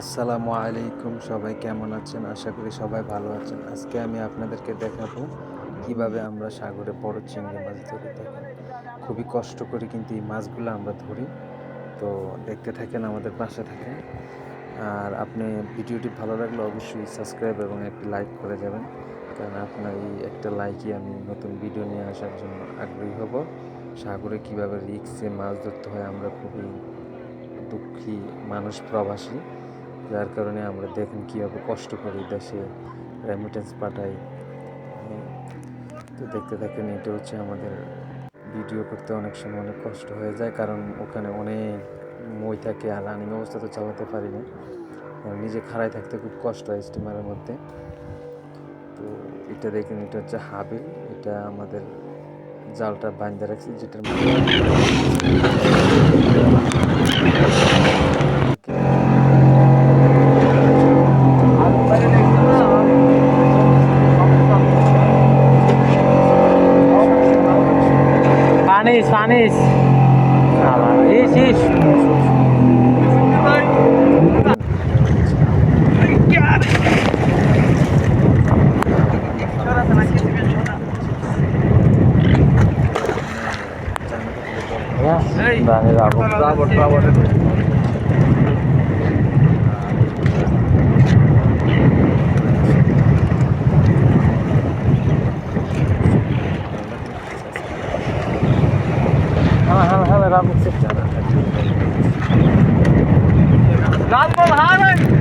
আসসালামু আলাইকুম সবাই, কেমন আছেন? আশা করি সবাই ভালো আছেন। আজকে আমি আপনাদেরকে দেখাবো কীভাবে আমরা সাগরে বড় চিংড়ি মাছ ধরে। থাকি খুবই কষ্ট করে কিন্তু এই মাছগুলো আমরা ধরি। তো দেখতে থাকেন, আমাদের পাশে থাকেন। আর আপনি ভিডিওটি ভালো লাগলে অবশ্যই সাবস্ক্রাইব এবং একটি লাইক করে যাবেন। কারণ আপনার এই একটা লাইকই আমি নতুন ভিডিও নিয়ে আসার জন্য আগ্রহী হব। সাগরে কীভাবে রিক্সে মাছ ধরতে হয়, আমরা খুবই দুঃখী মানুষ, প্রবাসী। যার কারণে আমরা দেখেন কীভাবে কষ্ট করি দেশে রেমিটেন্স পাঠাই। তো দেখতে থাকেন, এটা হচ্ছে আমাদের ভিডিও করতে অনেক সময় অনেক কষ্ট হয়ে যায়, কারণ ওখানে অনেক মই থাকে আর রানিং অবস্থা তো চালাতে পারি না। নিজে খাড়াই থাকতে খুব কষ্ট হয় স্টিমারের মধ্যে। তো এটা দেখেন, এটা হচ্ছে হাবিল, এটা আমাদের জালটা বান্ধা রাখছি, যেটার মধ্যে panis panis ish ish Yes. Hey. Bravo, bravo, bravo. هذا لا مكسبت أنا نظم هارن